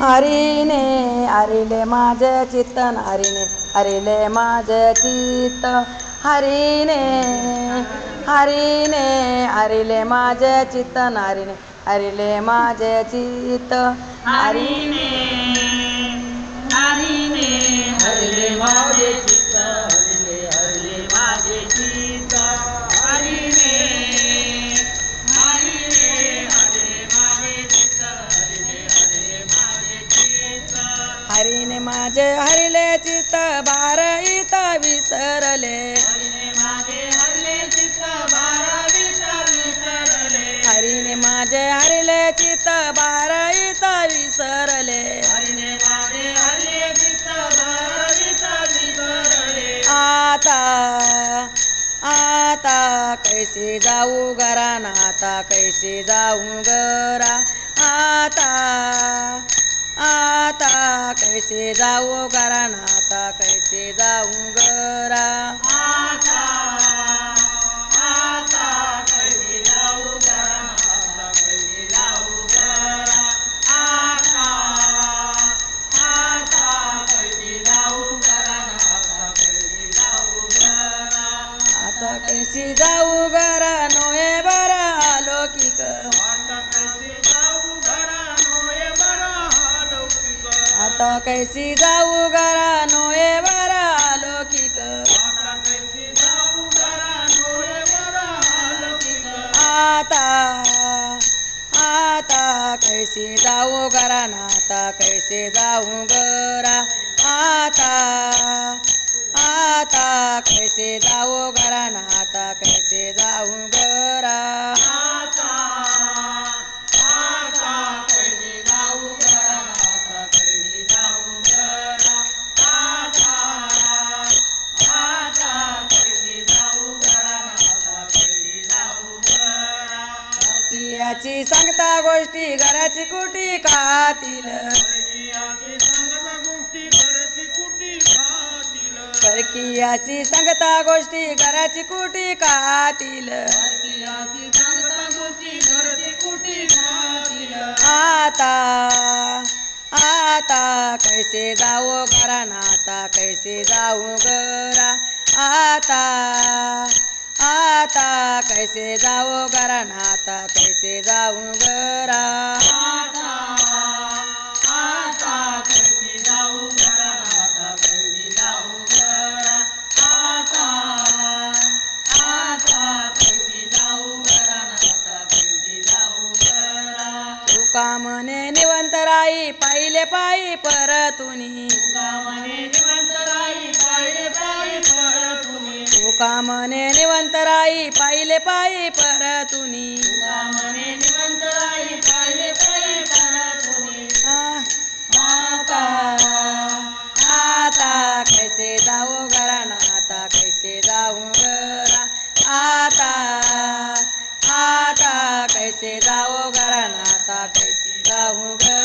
हरिने हरिले माझे चित्त हरिने हरिले माझे चित्त. हरिने हरिने हरिले माझे चित्त हरिने हरिले माझे चित्त. हरिने हरिने हरिले माझे चित्त. हरीने माझे हरिले चित्त बार इथ विसरले हरीने माझे हरले चित्त बारावीत विसरले आता आता कैसे जाऊ घराना आता कैसे जाऊ घरा. आता आता कैसे जाऊ घराना आता कैसे जाऊ घरा. जाऊ घरा नोये बरा लौकिक आता कैसे जाऊ घरा नोये बरा लौकिक आता आता कैसे जाऊ घरा आता कैसे जाऊ घरा आता आता कैसे जाऊ घरा जाऊ घरा याची सांगता गोष्टी घराची कुटी कातील परकीयाची सांगता गोष्टी घराची कुटी खातील. आता आता कैसे जाऊ घरा आता कैसे जाऊ घरा आता आता कैसे जाऊ घरा आता कैसे जाऊ घरा. निवंतराई पाहिले पायी परतुनी. तुकामने निवंतराई पाहिले पायी परतून. आता आता कैसे जाऊ घरा आता कैसे जाऊ जाऊंगा